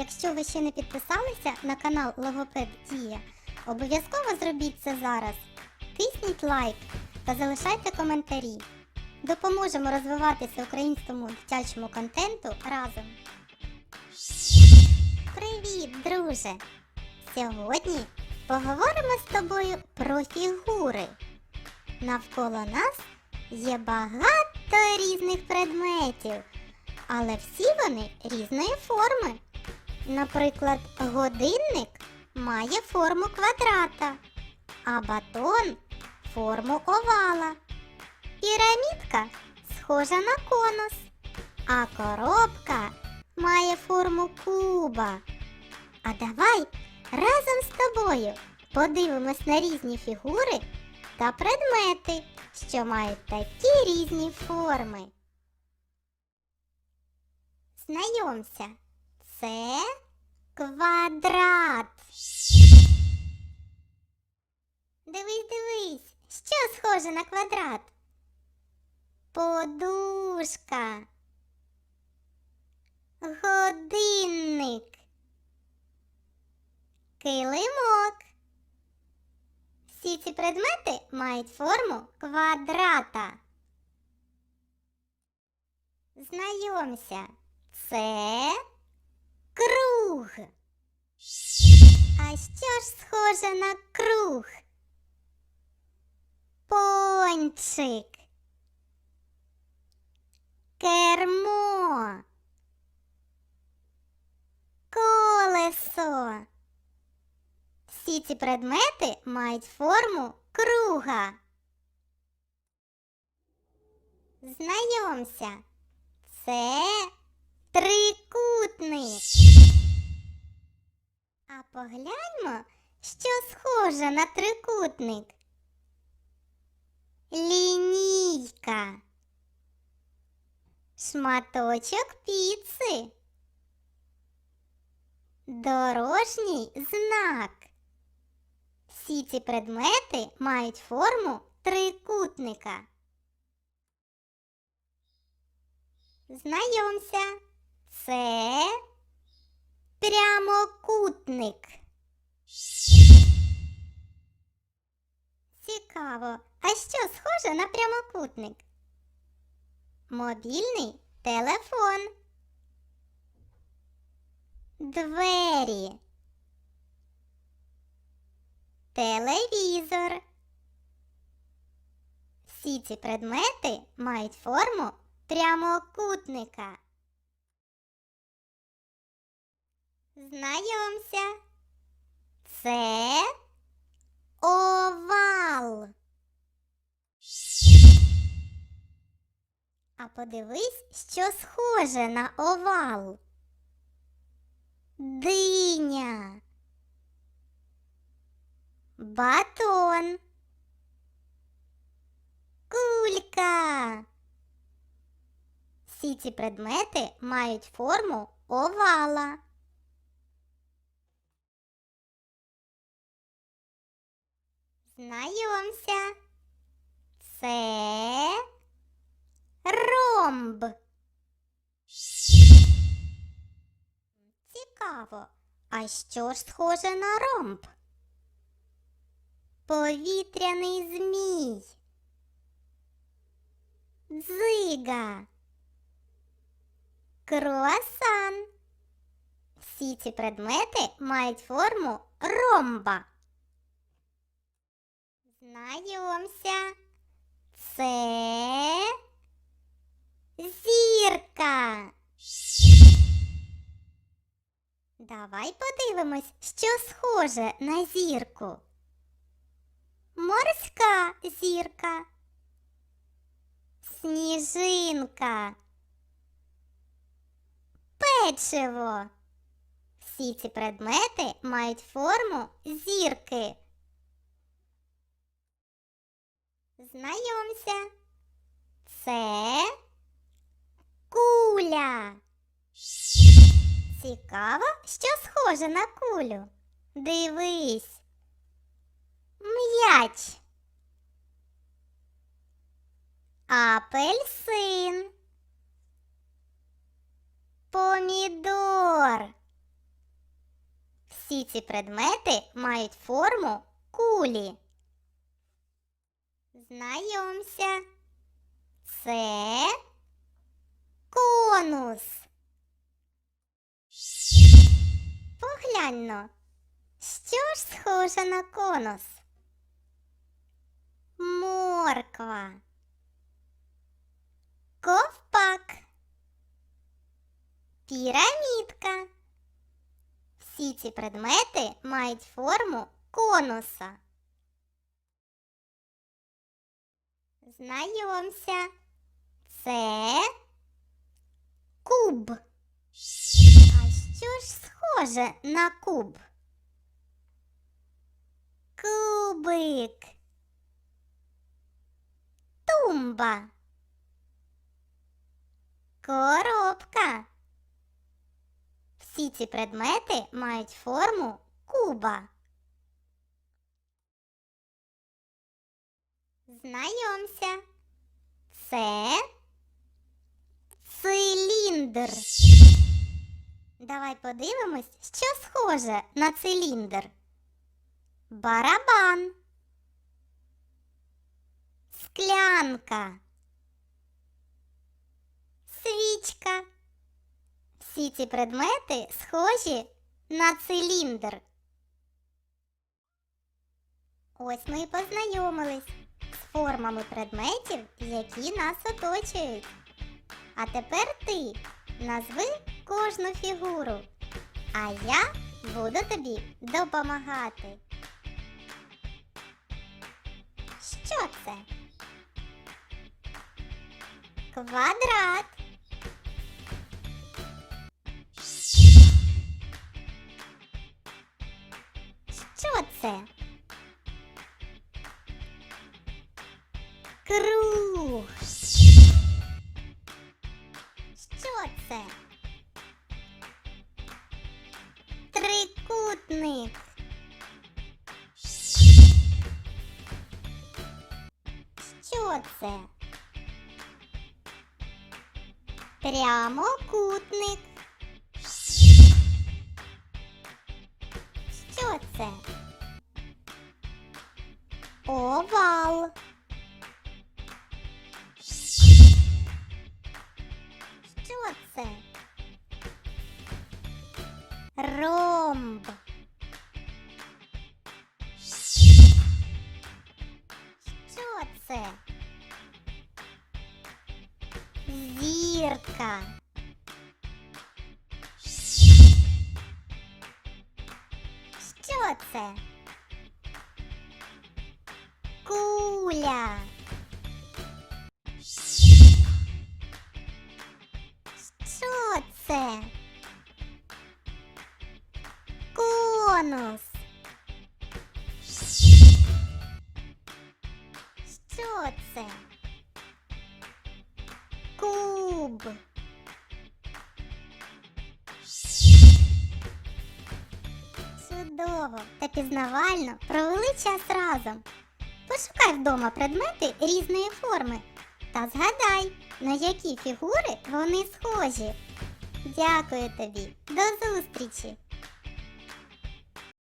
якщо ви ще не підписалися на канал Логопед Дія, обов'язково зробіть це зараз. Тисніть лайк та залишайте коментарі. Допоможемо розвиватися українському дитячому контенту разом. Привіт, друже! Сьогодні поговоримо з тобою про фігури. Навколо нас є багато різних предметів, але всі вони різної форми. Наприклад, годинник має форму квадрата, а батон форму овала. Пірамідка схожа на конус, а коробка має форму куба. А давай разом з тобою подивимось на різні фігури та предмети, що мають такі різні форми. Знайомся, це квадрат. Дивись, дивись, що схоже на квадрат? Подушка. Годинник. Килимок. Всі ці предмети мають форму квадрата. Знайомся, це круг. А що ж схоже на круг? Пончик. Кермо. Колесо. Всі ці предмети мають форму круга. Знайомся, це трикутник. А погляньмо, що схоже на трикутник. Лінійка. Шматочок піци. Дорожній знак. Всі ці предмети мають форму трикутника. Знайомся, це прямокутник. Цікаво, а що схоже на прямокутник? Мобільний телефон. Двері. Телевізор. Всі ці предмети мають форму прямокутника. Знайомся. Це овал. А подивись, що схоже на овал. Диня. Батон. Кулька. Всі ці предмети мають форму овала. Знайомся. Це ромб. Цікаво. А що ж схоже на ромб? Повітряний змій. Дзига. Круасан. Всі ці предмети мають форму ромба. Знайомся. Це зірка. Давай подивимось, що схоже на зірку. Морська зірка. Сніжинка. Печиво. Всі ці предмети мають форму зірки. Знайомся. Це куля. Цікаво, що схоже на кулю. Дивись. М'яч. Апельсин. Помідор. Всі ці предмети мають форму кулі. Знайомся. Це конус. Погляньно, що ж схоже на конус? Морква. Ковпак. Пірамідка. Всі ці предмети мають форму конуса. Знайомся. Це куб. А що ж схоже на куб? Кубик. Тумба. Коробка. Всі ці предмети мають форму куба. Знайомся. Це циліндр. Давай подивимось, що схоже на циліндр. Барабан. Склянка. Свічка. Всі ці предмети схожі на циліндр. Ось ми і познайомились з формами предметів, які нас оточують. А тепер ти назви кожну фігуру, а я буду тобі допомагати. Що це? Квадрат. Круг. Що це? Трикутник. Що це? Прямокутник. Що це? Овал. Ромб. Що це? Зірка. Що це? Куля. Що це? Конус. Що це? Куб. Чудово та пізнавально провели час разом. Пошукай вдома предмети різної форми та згадай, на які фігури вони схожі. Дякую тобі. До зустрічі!